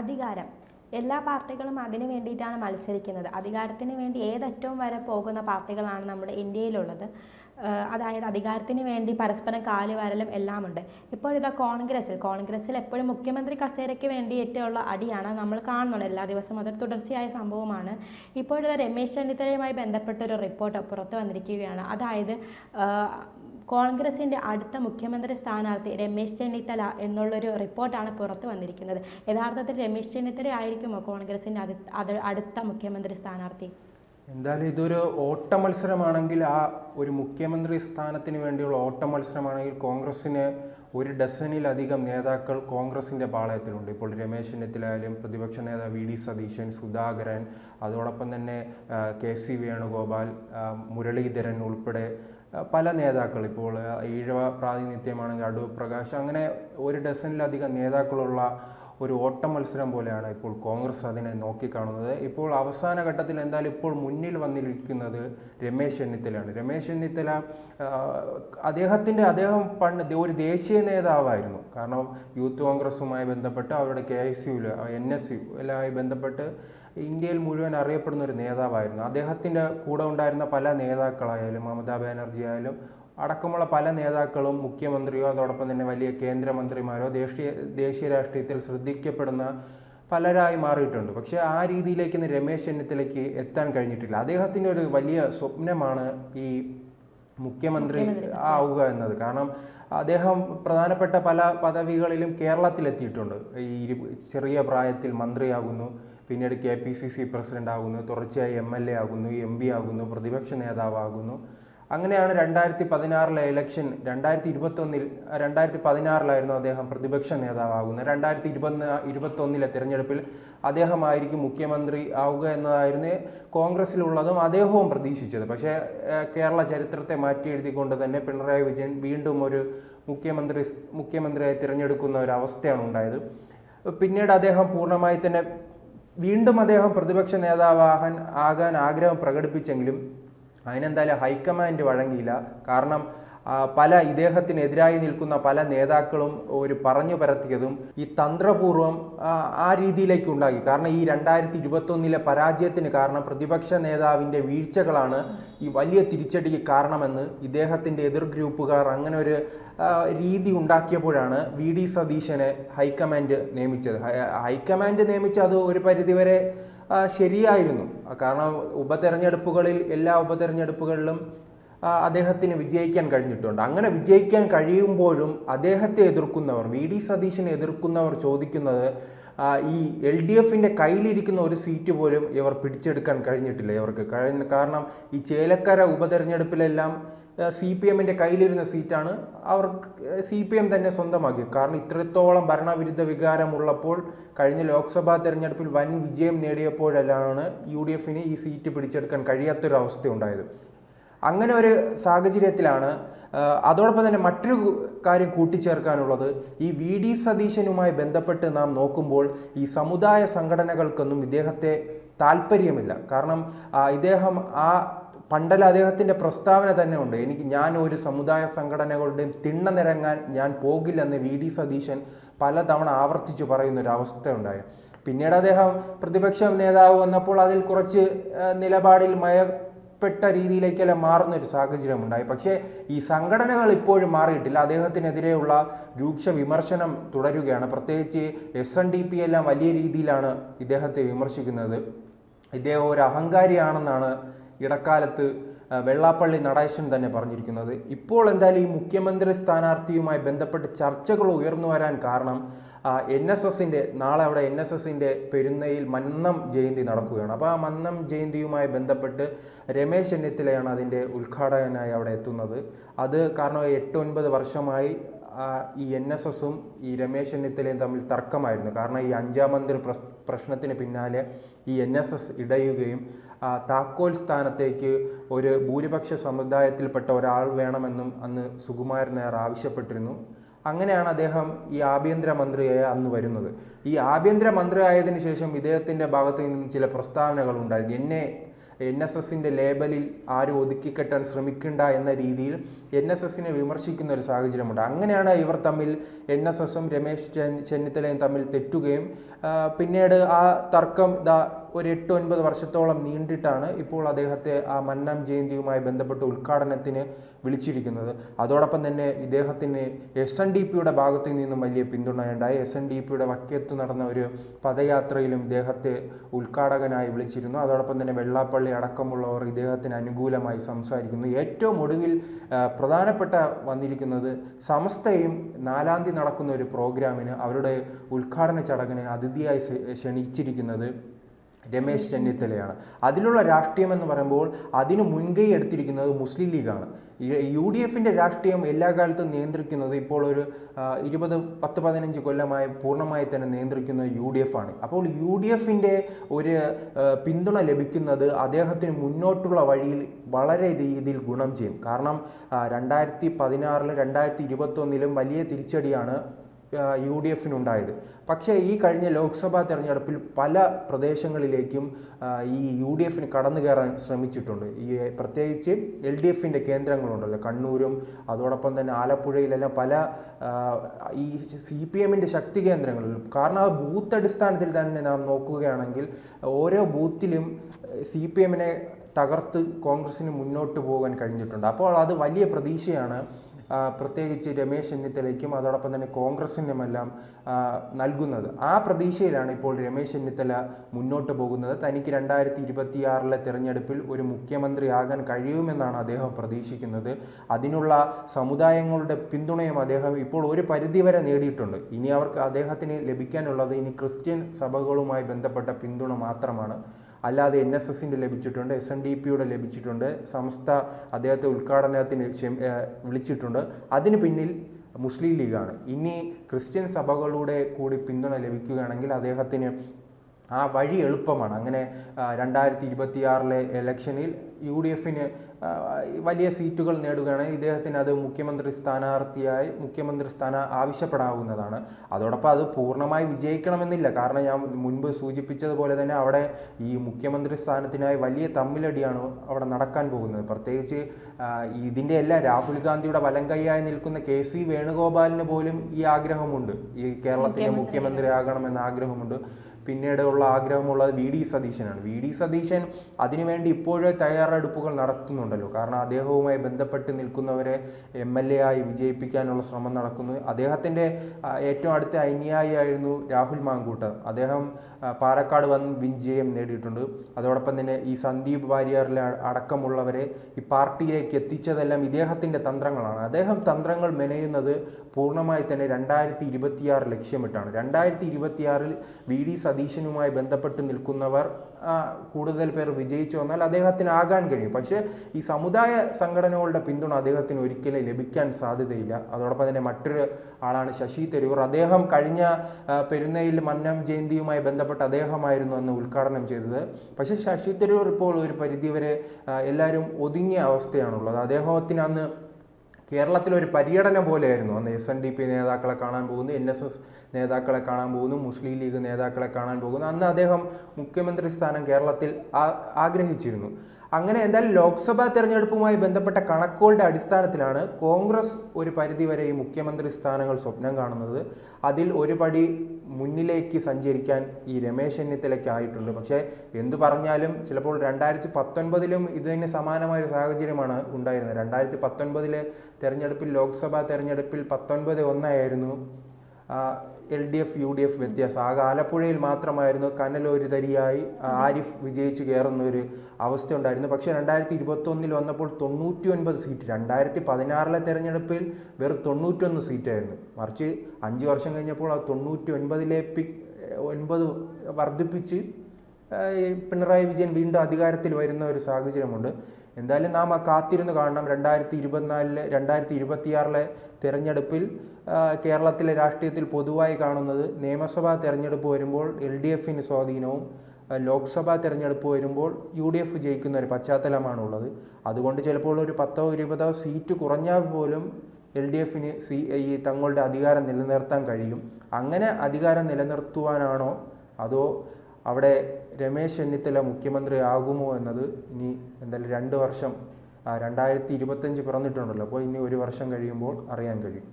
അധികാരം. എല്ലാ പാർട്ടികളും അതിനു വേണ്ടിയിട്ടാണ് മത്സരിക്കുന്നത്. അധികാരത്തിന് വേണ്ടി ഏതറ്റവും വരെ പോകുന്ന പാർട്ടികളാണ് നമ്മുടെ ഇന്ത്യയിലുള്ളത്. അതായത് അധികാരത്തിന് വേണ്ടി പരസ്പരം കാലുവരലും എല്ലാമുണ്ട്. ഇപ്പോഴിതാ കോൺഗ്രസ്സിൽ. കോൺഗ്രസ്സിൽ എപ്പോഴും മുഖ്യമന്ത്രി കസേരയ്ക്ക് വേണ്ടിയിട്ടുള്ള അടിയാണ് നമ്മൾ കാണുന്നത്. എല്ലാ ദിവസവും അതൊരു തുടർച്ചയായ സംഭവമാണ്. ഇപ്പോഴിതാ രമേശ് ചെന്നിത്തലയുമായി ബന്ധപ്പെട്ട ഒരു റിപ്പോർട്ട് പുറത്ത് വന്നിരിക്കുകയാണ്. അതായത് കോൺഗ്രസിന്റെ അടുത്ത മുഖ്യമന്ത്രി സ്ഥാനാർത്ഥി രമേശ് ചെന്നിത്തല എന്നുള്ളൊരു റിപ്പോർട്ടാണ് പുറത്തു വന്നിരിക്കുന്നത്. യഥാർത്ഥത്തിൽ രമേശ് ചെന്നിത്തല ആയിരിക്കുമോ കോൺഗ്രസിന്റെ അടുത്ത മുഖ്യമന്ത്രി സ്ഥാനാർത്ഥി? എന്തായാലും ഇതൊരു ഓട്ട മത്സരമാണെങ്കിൽ ആ ഒരു മുഖ്യമന്ത്രി സ്ഥാനത്തിന് വേണ്ടിയുള്ള ഓട്ട മത്സരമാണെങ്കിൽ കോൺഗ്രസ്സിന് ഒരു ഡസനിലധികം നേതാക്കൾ കോൺഗ്രസിന്റെ പാളയത്തിലുണ്ട്. ഇപ്പോൾ രമേശ് ചെന്നിത്തലായാലും പ്രതിപക്ഷ നേതാവ് വി ഡി സതീശൻ സുധാകരൻ അതോടൊപ്പം തന്നെ കെ സി വേണുഗോപാൽ മുരളീധരൻ ഉൾപ്പെടെ പല നേതാക്കൾ ഇപ്പോൾ ഈഴവ പ്രാതിനിധ്യമാണെങ്കിൽ അടൂർ പ്രകാശ് അങ്ങനെ ഒരു ഡസനിലധികം നേതാക്കളുള്ള ഒരു ഓട്ട മത്സരം പോലെയാണ് ഇപ്പോൾ കോൺഗ്രസ് അതിനെ നോക്കിക്കാണുന്നത്. ഇപ്പോൾ അവസാന ഘട്ടത്തിൽ എന്തായാലും ഇപ്പോൾ മുന്നിൽ വന്നിരിക്കുന്നത് രമേശ് ചെന്നിത്തലയാണ്. രമേശ് ചെന്നിത്തല അദ്ദേഹത്തിന്റെ അദ്ദേഹം പണ്ട് ഒരു ദേശീയ നേതാവായിരുന്നു. കാരണം യൂത്ത് കോൺഗ്രസുമായി ബന്ധപ്പെട്ട് അവരുടെ കെ എസ് യുവിൽ എൻ എസ് യു എല്ലാമായി ബന്ധപ്പെട്ട് ഇന്ത്യയിൽ മുഴുവൻ അറിയപ്പെടുന്ന ഒരു നേതാവായിരുന്നു. അദ്ദേഹത്തിന്റെ കൂടെ ഉണ്ടായിരുന്ന പല നേതാക്കളായാലും മമതാ ബാനർജി ആയാലും അടക്കമുള്ള പല നേതാക്കളും മുഖ്യമന്ത്രിയോ അതോടൊപ്പം തന്നെ വലിയ കേന്ദ്രമന്ത്രിമാരോ ദേശീയ ദേശീയ രാഷ്ട്രീയത്തിൽ ശ്രദ്ധിക്കപ്പെടുന്ന പലരായി മാറിയിട്ടുണ്ട്. പക്ഷേ ആ രീതിയിലേക്ക് ഇന്ന് രമേശ് ചെന്നിത്തലയ്ക്ക് എത്താൻ കഴിഞ്ഞിട്ടില്ല. അദ്ദേഹത്തിന്റെ ഒരു വലിയ സ്വപ്നമാണ് ഈ മുഖ്യമന്ത്രി ആവുക എന്നത്. കാരണം അദ്ദേഹം പ്രധാനപ്പെട്ട പല പദവികളിലും കേരളത്തിലെത്തിയിട്ടുണ്ട്. ഈ ചെറിയ പ്രായത്തിൽ മന്ത്രിയാകുന്നു പിന്നീട് K P C C president ആകുന്നു തുടർച്ചയായി എം എൽ എ ആകുന്നു എം പി ആകുന്നു പ്രതിപക്ഷ നേതാവാകുന്നു. അങ്ങനെയാണ് രണ്ടായിരത്തി പതിനാറിലെ ഇലക്ഷൻ രണ്ടായിരത്തി ഇരുപത്തൊന്നിൽ രണ്ടായിരത്തി പതിനാറിലായിരുന്നു അദ്ദേഹം പ്രതിപക്ഷ നേതാവാകുന്നത്. രണ്ടായിരത്തി ഇരുപത്തി ഇരുപത്തൊന്നിലെ തിരഞ്ഞെടുപ്പിൽ അദ്ദേഹമായിരിക്കും മുഖ്യമന്ത്രി ആവുക എന്നതായിരുന്നു കോൺഗ്രസിലുള്ളതും അദ്ദേഹവും പ്രതീക്ഷിച്ചത്. പക്ഷേ കേരള ചരിത്രത്തെ മാറ്റി എഴുതിക്കൊണ്ട് തന്നെ പിണറായി വിജയൻ വീണ്ടും ഒരു മുഖ്യമന്ത്രി മുഖ്യമന്ത്രിയായി തിരഞ്ഞെടുക്കുന്ന ഒരു അവസ്ഥയാണ് ഉണ്ടായത്. പിന്നീട് അദ്ദേഹം പൂർണമായി തന്നെ വീണ്ടും അദ്ദേഹം പ്രതിപക്ഷ നേതാവാകാൻ ആകാൻ ആഗ്രഹം പ്രകടിപ്പിച്ചെങ്കിലും അതിനെന്തായാലും ഹൈക്കമാൻഡ് വഴങ്ങിയില്ല. കാരണം പല ഇദ്ദേഹത്തിനെതിരായി നിൽക്കുന്ന പല നേതാക്കളും ഒരു പറഞ്ഞു പരത്തിയതും ഈ തന്ത്രപൂർവം ആ, രീതിയിലേക്ക് ഉണ്ടാക്കി. കാരണം ഈ രണ്ടായിരത്തി ഇരുപത്തൊന്നിലെ പരാജയത്തിന് കാരണം പ്രതിപക്ഷ നേതാവിന്റെ വീഴ്ചകളാണ് ഈ വലിയ തിരിച്ചടിക്ക് കാരണമെന്ന് ഇദ്ദേഹത്തിന്റെ എതിർ ഗ്രൂപ്പുകാർ അങ്ങനെ ഒരു രീതി ഉണ്ടാക്കിയപ്പോഴാണ് വി ഡി സതീശനെ ഹൈക്കമാൻഡ് നിയമിച്ചത്. ഹൈക്കമാൻഡ് നിയമിച്ച അത് ഒരു പരിധിവരെ ശരിയായിരുന്നു. കാരണം ഉപതെരഞ്ഞെടുപ്പുകളിൽ എല്ലാ ഉപതെരഞ്ഞെടുപ്പുകളിലും അദ്ദേഹത്തിന് വിജയിക്കാൻ കഴിഞ്ഞിട്ടുണ്ട്. അങ്ങനെ വിജയിക്കാൻ കഴിയുമ്പോഴും അദ്ദേഹത്തെ എതിർക്കുന്നവർ വി ഡി സതീശനെ എതിർക്കുന്നവർ ചോദിക്കുന്നത് ഈ എൽ ഡി എഫിന്റെ കയ്യിലിരിക്കുന്ന ഒരു സീറ്റ് പോലും ഇവർ പിടിച്ചെടുക്കാൻ കഴിഞ്ഞിട്ടില്ല ഇവർക്ക്. കാരണം ഈ ചേലക്കര ഉപതെരഞ്ഞെടുപ്പിലെല്ലാം സി പി എമ്മിന്റെ കയ്യിലിരുന്ന സീറ്റാണ്. അവർ സി പി എം തന്നെ സ്വന്തമാക്കി കാരണം ഇത്രത്തോളം ഭരണവിരുദ്ധ വികാരമുള്ളപ്പോൾ കഴിഞ്ഞ ലോക്സഭാ തെരഞ്ഞെടുപ്പിൽ വൻ വിജയം നേടിയപ്പോഴെല്ലാമാണ് യു ഡി എഫിന് ഈ സീറ്റ് പിടിച്ചെടുക്കാൻ കഴിയാത്തൊരു അവസ്ഥ ഉണ്ടായത് അങ്ങനെ ഒരു സാഹചര്യത്തിലാണ് അതോടൊപ്പം തന്നെ മറ്റൊരു കാര്യം കൂട്ടിച്ചേർക്കാനുള്ളത്. ഈ വി ഡി സതീശനുമായി ബന്ധപ്പെട്ട് നാം നോക്കുമ്പോൾ ഈ സമുദായ സംഘടനകൾക്കൊന്നും ഇദ്ദേഹത്തെ താല്പര്യമില്ല കാരണം ഇദ്ദേഹം ആ പണ്ടല അദ്ദേഹത്തിന്റെ പ്രസ്താവന തന്നെ ഉണ്ട്. എനിക്ക് ഞാൻ ഒരു സമുദായ സംഘടനകളുടെയും തിണ്ണ നിരങ്ങാൻ ഞാൻ പോകില്ലെന്ന് വി. ഡി. സതീശൻ പലതവണ ആവർത്തിച്ചു പറയുന്ന ഒരു അവസ്ഥ ഉണ്ടായി പിന്നീട് അദ്ദേഹം പ്രതിപക്ഷ നേതാവ് വന്നപ്പോൾ അതിൽ കുറച്ച് നിലപാടിൽ മയപ്പെട്ട രീതിയിലേക്കെല്ലാം മാറുന്ന ഒരു സാഹചര്യം ഉണ്ടായി പക്ഷേ ഈ സംഘടനകൾ ഇപ്പോഴും മാറിയിട്ടില്ല. അദ്ദേഹത്തിനെതിരെയുള്ള രൂക്ഷ വിമർശനം തുടരുകയാണ്. പ്രത്യേകിച്ച് എസ് എൻ ഡി പി എല്ലാം വലിയ രീതിയിലാണ് ഇദ്ദേഹത്തെ വിമർശിക്കുന്നത്. ഇദ്ദേഹം ഒരു അഹങ്കാരിയാണെന്നാണ് ഇടക്കാലത്ത് വെള്ളാപ്പള്ളി നടേശൻ തന്നെ പറഞ്ഞിരിക്കുന്നത്. ഇപ്പോൾ എന്തായാലും ഈ മുഖ്യമന്ത്രി സ്ഥാനാർത്ഥിയുമായി ബന്ധപ്പെട്ട് ചർച്ചകൾ ഉയർന്നു വരാൻ കാരണം എൻ എസ് എസിന്റെ നാളെ അവിടെ എൻ എസ് എസിന്റെ പെരുന്നയിൽ മന്നം ജയന്തി നടക്കുകയാണ്. അപ്പോൾ ആ മന്നം ജയന്തിയുമായി ബന്ധപ്പെട്ട് രമേശ് ചെന്നിത്തലയാണ് അതിന്റെ ഉദ്ഘാടകനായി അവിടെ എത്തുന്നത്. അത് കാരണം എട്ട് ഒൻപത് വർഷമായി ഈ എൻ എസ് എസും ഈ രമേശ് ചെന്നിത്തലയും തമ്മിൽ തർക്കമായിരുന്നു. കാരണം ഈ അഞ്ചാം മന്ത്രി പ്രശ്നത്തിന് പിന്നാലെ ഈ എൻ എസ് എസ് ഇടയുകയും താക്കോൽ സ്ഥാനത്തേക്ക് ഒരു ഭൂരിപക്ഷ സമുദായത്തിൽപ്പെട്ട ഒരാൾ വേണമെന്നും അന്ന് സുകുമാരൻ നായർ ആവശ്യപ്പെട്ടിരുന്നു. അങ്ങനെയാണ് അദ്ദേഹം ഈ ആഭ്യന്തര മന്ത്രിയായി അന്ന് വരുന്നത്. ഈ ആഭ്യന്തര മന്ത്രി ആയതിനു ശേഷം ഇദ്ദേഹത്തിന്റെ ഭാഗത്ത് നിന്നും ചില പ്രസ്താവനകൾ ഉണ്ടായിരുന്നു. എന്നെ എൻ എസ് എസിന്റെ ലേബലിൽ ആരും ഒതുക്കിക്കെട്ടാൻ ശ്രമിക്കണ്ട എന്ന രീതിയിൽ എൻ എസ് എസിനെ വിമർശിക്കുന്ന ഒരു സാഹചര്യമുണ്ട്. അങ്ങനെയാണ് ഇവർ തമ്മിൽ എൻ എസ് എസും രമേശ് ചെന്നിത്തലയും തമ്മിൽ തെറ്റുകയും പിന്നീട് ആ തർക്കം ദാ ഒരു എട്ട് ഒൻപത് വർഷത്തോളം നീണ്ടിട്ടാണ് ഇപ്പോൾ അദ്ദേഹത്തെ ആ മന്നാം ജയന്തിയുമായി ബന്ധപ്പെട്ട ഉദ്ഘാടനത്തിന് വിളിച്ചിരിക്കുന്നത്. അതോടൊപ്പം തന്നെ ഇദ്ദേഹത്തിന് എസ് എൻ ഡി പിയുടെ ഭാഗത്തു നിന്നും വലിയ പിന്തുണയുണ്ടായി എസ് എൻ ഡി പിയുടെ വക്കത്ത് നടന്ന ഒരു പദയാത്രയിലും ഇദ്ദേഹത്തെ ഉദ്ഘാടകനായി വിളിച്ചിരുന്നു. അതോടൊപ്പം തന്നെ വെള്ളാപ്പള്ളി അടക്കമുള്ളവർ ഇദ്ദേഹത്തിന് അനുകൂലമായി സംസാരിക്കുന്നു. ഏറ്റവും ഒടുവിൽ പ്രധാനപ്പെട്ട വന്നിരിക്കുന്നത് സമസ്തയും നാലാം തീയതി നടക്കുന്ന ഒരു പ്രോഗ്രാമിന് അവരുടെ ഉദ്ഘാടന ചടങ്ങിന് അതിഥിയായി ക്ഷ- ക്ഷണിച്ചിരിക്കുന്നത് രമേശ് ചെന്നിത്തലയാണ്. അതിലുള്ള രാഷ്ട്രീയം എന്ന് പറയുമ്പോൾ അതിന് മുൻകൈ എടുത്തിരിക്കുന്നത് മുസ്ലിം ലീഗാണ്. യു ഡി എഫിന്റെ രാഷ്ട്രീയം എല്ലാ കാലത്തും നിയന്ത്രിക്കുന്നത് ഇപ്പോൾ ഒരു ഇരുപത് പത്ത് പതിനഞ്ച് കൊല്ലമായി പൂർണമായി തന്നെ നിയന്ത്രിക്കുന്നത് യു ഡി എഫ് ആണ് അപ്പോൾ യു ഡി എഫിന്റെ ഒരു പിന്തുണ ലഭിക്കുന്നത് അദ്ദേഹത്തിന് മുന്നോട്ടുള്ള വഴിയിൽ വളരെ രീതിയിൽ ഗുണം ചെയ്യും. കാരണം രണ്ടായിരത്തി പതിനാറിലും രണ്ടായിരത്തി ഇരുപത്തൊന്നിലും വലിയ തിരിച്ചടിയാണ് യു ഡി എഫിനുണ്ടായത്. പക്ഷേ ഈ കഴിഞ്ഞ ലോക്സഭാ തെരഞ്ഞെടുപ്പിൽ പല പ്രദേശങ്ങളിലേക്കും ഈ യു ഡി എഫിന് കടന്നു കയറാൻ ശ്രമിച്ചിട്ടുണ്ട്. ഈ പ്രത്യേകിച്ച് എൽ ഡി എഫിന്റെ കേന്ദ്രങ്ങളുണ്ടല്ലോ. കണ്ണൂരും അതോടൊപ്പം തന്നെ ആലപ്പുഴയിലെല്ലാം പല ഈ സി പി എമ്മിന്റെ ശക്തി കേന്ദ്രങ്ങളിലും. കാരണം ആ ബൂത്ത് അടിസ്ഥാനത്തിൽ തന്നെ നാം നോക്കുകയാണെങ്കിൽ ഓരോ ബൂത്തിലും സി പി എമ്മിനെ തകർത്ത് കോൺഗ്രസിന് മുന്നോട്ട് പോകാൻ കഴിഞ്ഞിട്ടുണ്ട്. അപ്പോൾ അത് വലിയ പ്രതീക്ഷയാണ്. പ്രത്യേകിച്ച് രമേശ് ചെന്നിത്തലയ്ക്കും അതോടൊപ്പം തന്നെ കോൺഗ്രസിനുമെല്ലാം നൽകുന്നത്. ആ പ്രതീക്ഷയിലാണ് ഇപ്പോൾ രമേശ് ചെന്നിത്തല മുന്നോട്ട് പോകുന്നത്. തനിക്ക് രണ്ടായിരത്തി ഇരുപത്തിയാറിലെ തിരഞ്ഞെടുപ്പിൽ ഒരു മുഖ്യമന്ത്രിയാകാൻ കഴിയുമെന്നാണ് അദ്ദേഹം പ്രതീക്ഷിക്കുന്നത്. അതിനുള്ള സമുദായങ്ങളുടെ പിന്തുണയും അദ്ദേഹം ഇപ്പോൾ ഒരു പരിധിവരെ നേടിയിട്ടുണ്ട്. ഇനി അവർക്ക് അദ്ദേഹത്തിന് ലഭിക്കാനുള്ളത് ഇനി ക്രിസ്ത്യൻ സഭകളുമായി ബന്ധപ്പെട്ട പിന്തുണ മാത്രമാണ്. അല്ലാതെ എൻ എസ് എസിന്റെ ലഭിച്ചിട്ടുണ്ട് എസ് എൻ ഡി പിയുടെ ലഭിച്ചിട്ടുണ്ട് സംസ്ഥ അദ്ദേഹത്തെ ഉദ്ഘാടനത്തിന് വിളിച്ചിട്ടുണ്ട്. അതിന് പിന്നിൽ മുസ്ലിം ലീഗാണ്. ഇനി ക്രിസ്ത്യൻ സഭകളുടെ കൂടി പിന്തുണ ലഭിക്കുകയാണെങ്കിൽ അദ്ദേഹത്തിന് ആ വഴി എളുപ്പമാണ്. അങ്ങനെ രണ്ടായിരത്തി ഇരുപത്തിയാറിലെ ഇലക്ഷനിൽ യു ഡി എഫിന് വലിയ സീറ്റുകൾ നേടുകയാണെങ്കിൽ ഇദ്ദേഹത്തിന് അത് മുഖ്യമന്ത്രി സ്ഥാനാർത്ഥിയായി മുഖ്യമന്ത്രി സ്ഥാനം ആവശ്യപ്പെടാവുന്നതാണ്. അതോടൊപ്പം അത് പൂർണമായി വിജയിക്കണമെന്നില്ല. കാരണം ഞാൻ മുൻപ് സൂചിപ്പിച്ചതുപോലെ തന്നെ അവിടെ ഈ മുഖ്യമന്ത്രി സ്ഥാനത്തിനായി വലിയ തമ്മിലടിയാണ് അവിടെ നടക്കാൻ പോകുന്നത്. പ്രത്യേകിച്ച് ഇതിന്റെ എല്ലാം രാഹുൽ ഗാന്ധിയുടെ വലം കൈയായി നിൽക്കുന്ന കെ സി വേണുഗോപാലിന് പോലും ഈ ആഗ്രഹമുണ്ട്. ഈ കേരളത്തിലെ മുഖ്യമന്ത്രിയാകണമെന്ന ആഗ്രഹമുണ്ട്. പിന്നീട് ഉള്ള ആഗ്രഹമുള്ളത് വി ഡി സതീശനാണ്. വി ഡി സതീശൻ അതിനുവേണ്ടി ഇപ്പോഴേ തയ്യാറെടുപ്പുകൾ നടത്തുന്നുണ്ടല്ലോ. കാരണം അദ്ദേഹവുമായി ബന്ധപ്പെട്ട് നിൽക്കുന്നവരെ എം എൽ എ ആയി വിജയിപ്പിക്കാനുള്ള ശ്രമം നടക്കുന്നു. അദ്ദേഹത്തിന്റെ ഏറ്റവും അടുത്ത അനുയായിയായിരുന്നു രാഹുൽ മാങ്കൂട്ടർ അദ്ദേഹം പാലക്കാട് വൻ വിജയം നേടിയിട്ടുണ്ട്. അതോടൊപ്പം തന്നെ ഈ സന്ദീപ് വാര്യറിലെ അടക്കമുള്ളവരെ ഈ പാർട്ടിയിലേക്ക് എത്തിച്ചതെല്ലാം ഇദ്ദേഹത്തിന്റെ തന്ത്രങ്ങളാണ്. അദ്ദേഹം തന്ത്രങ്ങൾ മെനയുന്നത് പൂർണമായി തന്നെ രണ്ടായിരത്തി ഇരുപത്തിയാറ് ലക്ഷ്യമിട്ടാണ്. രണ്ടായിരത്തി ഇരുപത്തിയാറിൽ വി ഡി സതീശനുമായി ബന്ധപ്പെട്ട് നിൽക്കുന്നവർ കൂടുതൽ പേർ വിജയിച്ചു വന്നാൽ അദ്ദേഹത്തിന് ആകാൻ കഴിയും. പക്ഷേ ഈ സമുദായ സംഘടനകളുടെ പിന്തുണ അദ്ദേഹത്തിന് ഒരിക്കലും ലഭിക്കാൻ സാധ്യതയില്ല. അതോടൊപ്പം തന്നെ മറ്റൊരു ആളാണ് ശശി തരൂർ. അദ്ദേഹം കഴിഞ്ഞ പെരുന്നയിൽ മന്നം ജയന്തിയുമായി ബന്ധപ്പെട്ട് അദ്ദേഹമായിരുന്നു അന്ന് ഉദ്ഘാടനം ചെയ്തത്. പക്ഷേ ശശി തരൂർ ഇപ്പോൾ ഒരു പരിധിവരെ എല്ലാവരും ഒതുങ്ങിയ അവസ്ഥയാണുള്ളത്. അദ്ദേഹത്തിന് അന്ന് കേരളത്തിലൊരു പര്യടനം പോലെയായിരുന്നു. അന്ന് എസ് എൻ ഡി പി നേതാക്കളെ കാണാൻ പോകുന്നു എൻ എസ് എസ് നേതാക്കളെ കാണാൻ പോകുന്നു മുസ്ലിം ലീഗ് നേതാക്കളെ കാണാൻ പോകുന്നു. അന്ന് അദ്ദേഹം മുഖ്യമന്ത്രി സ്ഥാനം കേരളത്തിൽ ആഗ്രഹിച്ചിരുന്നു. അങ്ങനെ എന്തായാലും ലോക്സഭാ തെരഞ്ഞെടുപ്പുമായി ബന്ധപ്പെട്ട കണക്കുകളുടെ അടിസ്ഥാനത്തിലാണ് കോൺഗ്രസ് ഒരു പരിധിവരെ ഈ മുഖ്യമന്ത്രി സ്ഥാനങ്ങൾ സ്വപ്നം കാണുന്നത്. അതിൽ ഒരു പടി മുന്നിലേക്ക് സഞ്ചരിക്കാൻ ഈ രമേശ് ചെന്നിത്തലയ്ക്കായിട്ടുണ്ട് പക്ഷേ എന്തു പറഞ്ഞാലും ചിലപ്പോൾ രണ്ടായിരത്തി പത്തൊൻപതിലും ഇതിന് സമാനമായ ഒരു സാഹചര്യമാണ് ഉണ്ടായിരുന്നത്. രണ്ടായിരത്തി പത്തൊൻപതിലെ തെരഞ്ഞെടുപ്പിൽ ലോക്സഭാ തെരഞ്ഞെടുപ്പിൽ പത്തൊൻപത് ഒന്നായിരുന്നു. L D F U D F വ്യത്യാസം. ആകെ ആലപ്പുഴയിൽ മാത്രമായിരുന്നു കനലൊരു തരിയായി ആരിഫ് വിജയിച്ച് കയറുന്ന ഒരു അവസ്ഥ ഉണ്ടായിരുന്നു. പക്ഷേ രണ്ടായിരത്തി ഇരുപത്തൊന്നിൽ വന്നപ്പോൾ തൊണ്ണൂറ്റി ഒൻപത് സീറ്റ്. രണ്ടായിരത്തി പതിനാറിലെ തെരഞ്ഞെടുപ്പിൽ വെറും തൊണ്ണൂറ്റൊന്ന് സീറ്റായിരുന്നു. മറിച്ച് അഞ്ച് വർഷം കഴിഞ്ഞപ്പോൾ ആ തൊണ്ണൂറ്റി ഒൻപതിലേക്ക് ഒൻപത് വർദ്ധിപ്പിച്ച് പിണറായി വിജയൻ വീണ്ടും അധികാരത്തിൽ വരുന്ന ഒരു സാഹചര്യമുണ്ട്. എന്തായാലും നാം കാത്തിരുന്ന് കാണണം. രണ്ടായിരത്തി ഇരുപത്തിനാലിലെ രണ്ടായിരത്തി ഇരുപത്തിയാറിലെ തെരഞ്ഞെടുപ്പിൽ കേരളത്തിലെ രാഷ്ട്രീയത്തിൽ പൊതുവായി കാണുന്നത് നിയമസഭാ തെരഞ്ഞെടുപ്പ് വരുമ്പോൾ എൽ ഡി എഫിന് സ്വാധീനവും ലോക്സഭാ തെരഞ്ഞെടുപ്പ് വരുമ്പോൾ യു ഡി എഫ് ജയിക്കുന്ന ഒരു പശ്ചാത്തലമാണുള്ളത്. അതുകൊണ്ട് ചിലപ്പോൾ ഒരു പത്തോ ഇരുപതോ സീറ്റ് കുറഞ്ഞാൽ പോലും എൽ ഡി എഫിന് സി ഈ തങ്ങളുടെ അധികാരം നിലനിർത്താൻ കഴിയും. അങ്ങനെ അധികാരം നിലനിർത്തുവാനാണോ അതോ അവിടെ രമേശ് ചെന്നിത്തല മുഖ്യമന്ത്രി ആകുമോ എന്നത് ഇനി എന്തായാലും രണ്ട് വർഷം രണ്ടായിരത്തി ഇരുപത്തഞ്ച് പിറന്നിട്ടുണ്ടല്ലോ. അപ്പോൾ ഇനി ഒരു വർഷം കഴിയുമ്പോൾ അറിയാൻ കഴിയും.